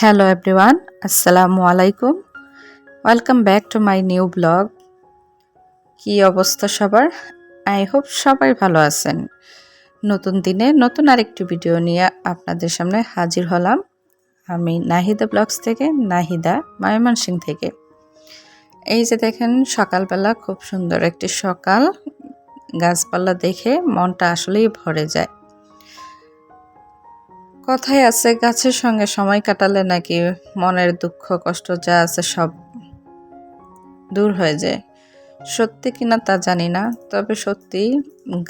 Hello everyone আসসালামু আলাইকুম welcome back to my new blog কি অবস্থা সবার? আই হোপ সবাই ভালো আছেন। নতুন দিনে নতুন আরেকটি ভিডিও নিয়ে আপনাদের সামনে হাজির হলাম। আমি নাহিদা ব্লগস থেকে, নাহিদা ময়মনসিং থেকে। এই যে দেখেন, সকালবেলা খুব সুন্দর একটি সকাল। গাছপালা দেখে মনটা আসলেই ভরে যায়। কথাই আছে, গাছের সঙ্গে সময় কাটালে নাকি মনের দুঃখ, কষ্ট যা আছে সব দূর হয়ে যায়। সত্যি কিনা তা জানি না, তবে সত্যি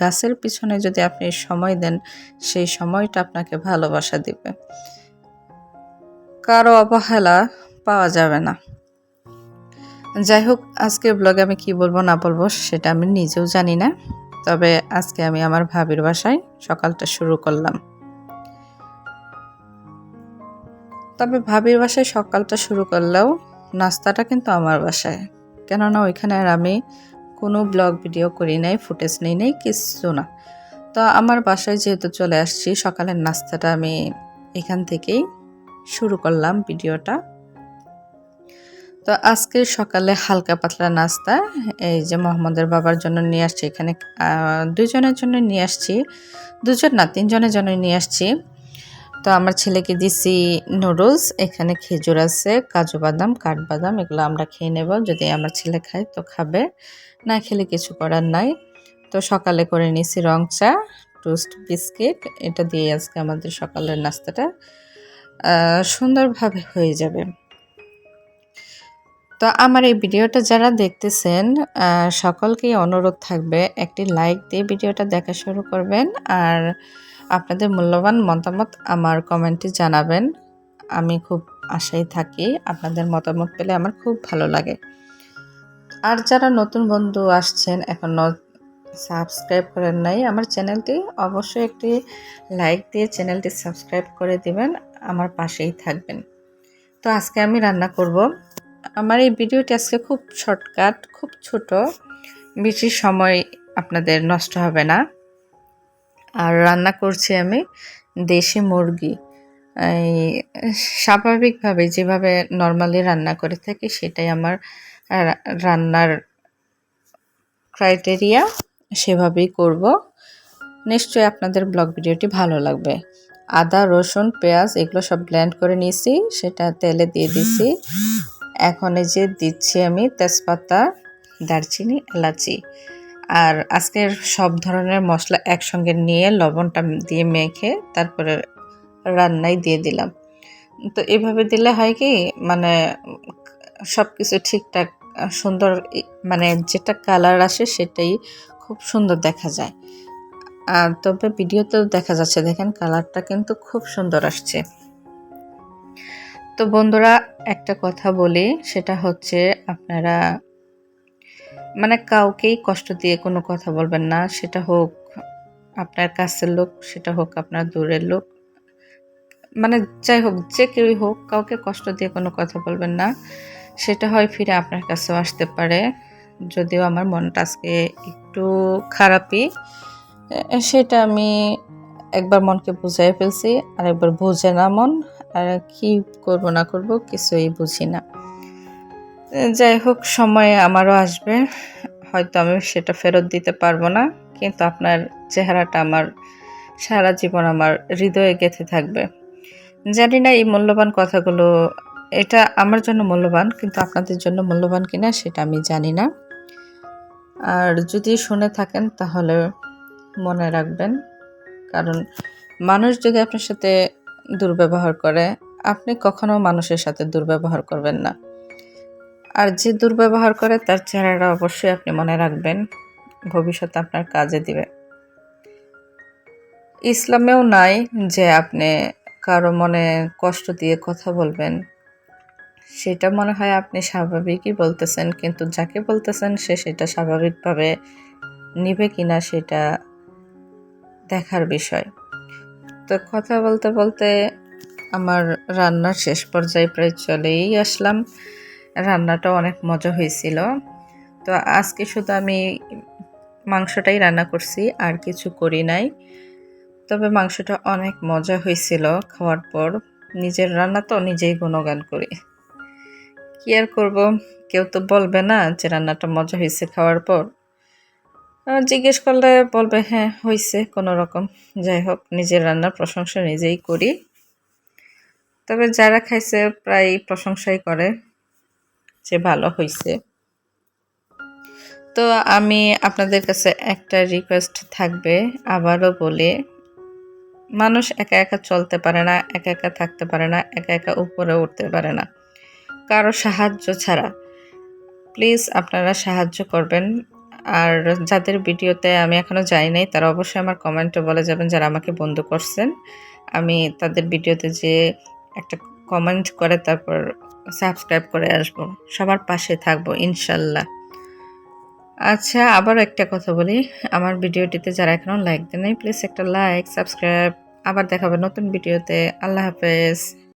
গাছের পিছনে যদি আপনি সময় দেন, সেই সময়টা আপনাকে ভালোবাসা দিবে। কারও অবহেলা পাওয়া যাবে না। যাই হোক, আজকের ব্লগে আমি কি বলব না বলব সেটা আমি নিজেও জানি না, তবে আজকে আমি আমার ভাবির বাসায় সকালটা শুরু করলাম। তবে ভাবির বাসায় সকালটা শুরু করলেও নাস্তাটা কিন্তু আমার বাসায়। কেননা ওইখানে আর আমি কোনো ব্লগ ভিডিও করি নাই, ফুটেজ নেই নেই কিছু না। তো আমার বাসায় যেহেতু চলে আসছি, সকালের নাস্তাটা আমি এখান থেকেই শুরু করলাম ভিডিওটা। তো আজকে সকালে হালকা পাতলা নাস্তা, এই যে মোহাম্মদের বাবার জন্য নিয়ে আসছি এখানে দুজনের জন্য নিয়ে আসছি, দুজন না, তিনজনের জন্য নিয়ে আসছি। তো আমার ছেলেকে দিছি নুডলস এখানে খেজুর আছে, কাজু বাদাম, কাঠবাদাম, এগুলো আমরা খেয়ে নেব। যদি আমার ছেলে খায় তো খাবে, না খেলে কিছু করার নাই। তো সকালে করে নিছি রং চা টোস্ট বিস্কিট এটা দিয়ে আজকে আমাদের সকালের নাস্তাটা সুন্দরভাবে হয়ে যাবে। তো আমার এই ভিডিওটা যারা দেখতেছেন সকলকেই অনুরোধ থাকবে একটি লাইক দিয়ে ভিডিওটা দেখা শুরু করবেন আর আপনাদের মূল্যবান মতামত আমার কমেন্টে জানাবেন। আমি খুব আশায় থাকি আপনাদের মতামত পেলে আমার খুব ভালো লাগে। আর যারা নতুন বন্ধু আসছেন, এখন সাবস্ক্রাইব করেন নাই, আমার চ্যানেলটি অবশ্যই একটি লাইক দিয়ে চ্যানেলটি সাবস্ক্রাইব করে দিবেন, আমার পাশেই থাকবেন। তো আজকে আমি রান্না করব আমার এই ভিডিওটি আজকে খুব শর্টকাট, খুব ছোট। বেশি সময় আপনাদের নষ্ট হবে না। আর রান্না করছি আমি দেশি মুরগি। এই স্বাভাবিকভাবে যেভাবে নর্মালি রান্না করে থাকি, সেটাই আমার রান্নার ক্রাইটেরিয়া সেভাবেই করব। নিশ্চয়ই আপনাদের ব্লগ ভিডিওটি ভালো লাগবে। আদা, রসুন, পেঁয়াজ, এগুলো সব ব্লেন্ড করে নিয়েছি, সেটা তেলে দিয়ে দিছি এখন এই যে দিচ্ছি আমি তেজপাতা, দারচিনি, এলাচি। আর আজকের সব ধরনের মশলা একসঙ্গে নিয়ে লবণটা দিয়ে মেখে তারপরে রান্নায় দিয়ে দিলাম। তো এভাবে দিলে হয় কি মানে সব কিছু ঠিকঠাক, সুন্দর মানে যেটা কালার আসে সেটাই খুব সুন্দর দেখা যায়। আর তবে ভিডিওতেও দেখা যাচ্ছে, দেখেন কালারটা কিন্তু খুব সুন্দর আসছে। তো বন্ধুরা, একটা কথা বলি, সেটা হচ্ছে আপনারা মানে কাউকেই কষ্ট দিয়ে কোনো কথা বলবেন না। সেটা হোক আপনার কাছের লোক, সেটা হোক আপনার দূরের লোক। মানে যাই হোক, যে কেউই হোক, কাউকে কষ্ট দিয়ে কোনো কথা বলবেন না। সেটা হয় ফিরে আপনার কাছেও আসতে পারে। যদিও আমার মনটা আজকে একটু খারাপই। সেটা আমি একবার মনকে বুঝাই ফেলছি আর একবার বুঝে না মন। আর কি করব, না করব কিছুই বুঝি না। যাই হোক, সময় আমারও আসবে। হয়তো আমি সেটা ফেরত দিতে পারব না, কিন্তু আপনার চেহারাটা আমার, সারা জীবন আমার হৃদয়ে গেঁথে থাকবে। জানি না এই মূল্যবান কথাগুলো, এটা আমার জন্য মূল্যবান, কিন্তু আপনাদের জন্য মূল্যবান কিনা সেটা আমি জানি না। আর যদি শুনে থাকেন, তাহলে মনে রাখবেন। কারণ মানুষ যদি আপনার সাথে দুর্ব্যবহার করে, আপনি কখনো মানুষের সাথে দুর্ব্যবহার করবেন না। আর যে দুর্ব্যবহার করে, তার চেহারাটা অবশ্যই আপনি মনে রাখবেন ভবিষ্যতে আপনার কাজে দিবে। ইসলামেও নাই যে আপনি কারও মনে কষ্ট দিয়ে কথা বলবেন। সেটা মনে হয় আপনি স্বাভাবিকই বলতেছেন, কিন্তু যাকে বলতেছেন, সে সেটা স্বাভাবিকভাবে নিবে কিনা, সেটা দেখার বিষয়। তো কথা বলতে বলতে আমার রান্নার শেষ পর্যায়ে প্রায় চলেই আসলাম। রান্নাটা অনেক মজা হয়েছিল। তো আজকে শুধু আমি মাংসটাই রান্না করছি, আর কিছু করি নাই। তবে মাংসটা অনেক মজা হয়েছিল খাওয়ার পর। নিজের রান্না তো নিজেই গুণগান করি। কি আর করব? কেউ তো বলবে না যে রান্নাটা মজা হয়েছে খাওয়ার পর। জিজ্ঞেস করলে বলবে হ্যাঁ হয়েছে কোনো রকম। যাই হোক, নিজের রান্নার প্রশংসা নিজেই করি। তবে যারা খাইছে প্রায় প্রশংসাই করে যে ভালো হয়েছে তো আমি আপনাদের কাছে একটা রিকোয়েস্ট থাকবে, আবারও বলে। মানুষ একা একা চলতে পারে না, একা একা থাকতে পারে না, একা একা উপরে উঠতে পারে না। কারও সাহায্য ছাড়া। প্লিজ আপনারা সাহায্য করবেন। আর যাদের ভিডিওতে আমি এখনও যাই নাই, তারা অবশ্যই আমার কমেন্টে বলে যাবেন যারা আমাকে বন্ধু করছেন। আমি তাদের ভিডিওতে যে একটা কমেন্ট করে তারপর সাবস্ক্রাইব করে আসব। সবার পাশে থাকব, ইনশাল্লাহ। আচ্ছা আবার একটা কথা বলি। আমার ভিডিওটিতে যারা এখনও লাইক দেন নাই প্লিজ একটা লাইক সাবস্ক্রাইব আবার দেখাবে নতুন ভিডিওতে। আল্লাহ হাফেজ।